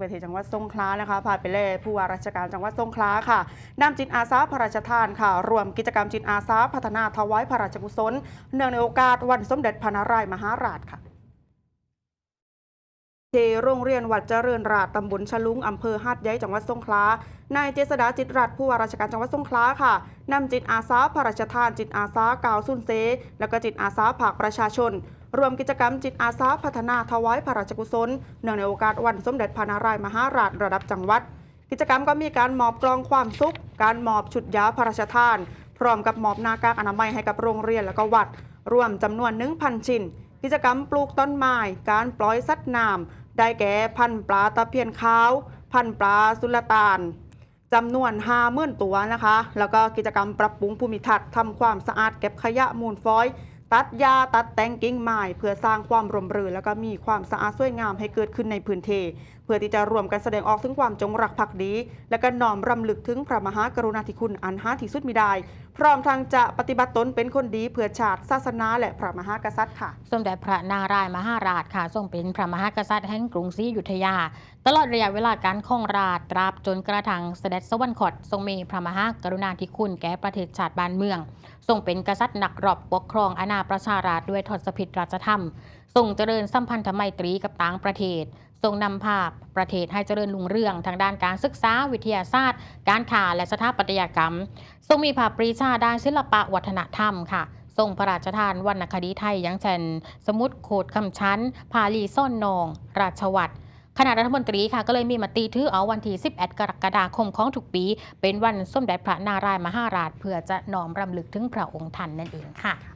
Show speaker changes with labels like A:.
A: เวทีจังหวัดสงขลานะคะพาไปเล่ผู้ว่าราชการจังหวัดสงขลาค่ะนำจิตอาสาพระราชทานค่ะ รวมกิจกรรมจิตอาสาพัฒนาถวายพระราชกุศล เนื่องในโอกาสวันสมเด็จพระนารายมหาราชค่ะ ที่โรงเรียนวัดเจริญราชตำบลฉลุงอำเภอหาดใหญ่จังหวัดสงขลา นายเจษดาจิตรัตน์ผู้ว่าราชการจังหวัดสงขลาค่ะนำจิตอาสาพระราชทาน จิตอาสากาวสุนเซ และก็จิตอาสาภาคประชาชน รวมกิจกรรมจิตอาสาพัฒนาถวายพระราชกุศล เนื่องในโอกาสวันสมเด็จพระนารายมหาราชระดับจังหวัด กิจกรรมก็มีการมอบกลองความสุข การมอบชุดยาพระราชทาน พร้อมกับมอบหน้ากากอนามัยให้กับโรงเรียนและก็วัด รวมจำนวน1,000ชิ้น กิจกรรมปลูกต้นไม้ การปล่อยสัตว์น้ำ ได้แก่พันปลาตะเพียนขาว พันปลาสุลต่านจำนวนห้าหมื่นตัวนะคะ แล้วก็กิจกรรมปรับปรุงภูมิทัศน์ทำความสะอาดเก็บขยะมูลฟอย ตัดยาตัดแต่งกิ่งไม้เพื่อสร้างความร่มรื่นแล้วก็มีความสะอาดสวยงามให้เกิดขึ้นในพื้นที่เพื่อที่จะรวมกันแสดงออกถึงความจงรักภักดี และก็น้อมรำลึกถึงพระมหากรุณาธิคุณอันหาที่สุดมิได้ พร้อมทางจะปฏิบัติตนเป็นคนดีเพื่อชาติศาสนาและพระมหากษัตริย์ค่ะ
B: สมเด็จพระนารายมหาราชค่ะทรงเป็นพระมหากษัตริย์แห่งกรุงศรีอยุธยา ตลอดระยะเวลาการครองราชย์ตราบจนกระทั่งเสด็จสวรรคตทรงมีพระมหากรุณาธิคุณแก่ประเทศชาติบ้านเมือง ทรงเป็นกษัตริย์หนักรบปกครองอาณาประชาราชด้วยทศพิธราชธรรมทรงเจริญสัมพันธไมตรีกับต่างประเทศทรงนำภาพประเทศให้เจริญรุ่งเรืองทางด้านการศึกษาวิทยาศาสตร์ การค้าและสถาปัตยกรรม ทรงมีภาพปรีชาด้านศิลปะวัฒนธรรมค่ะทรงพระราชทานวรรณคดีไทยย่างเช่นสมุดโขดคำชั้น พาลีซ่อนนอง ราชวัตรคณะรัฐมนตรีค่ะก็เลยมีมติถือเอาวันที่ 11 กรกฎาคมของทุกปี เป็นวันส้มเด็จพระนารายมหาราช เพื่อจะน้อมรำลึกถึงพระองค์ท่านนั่นเองค่ะ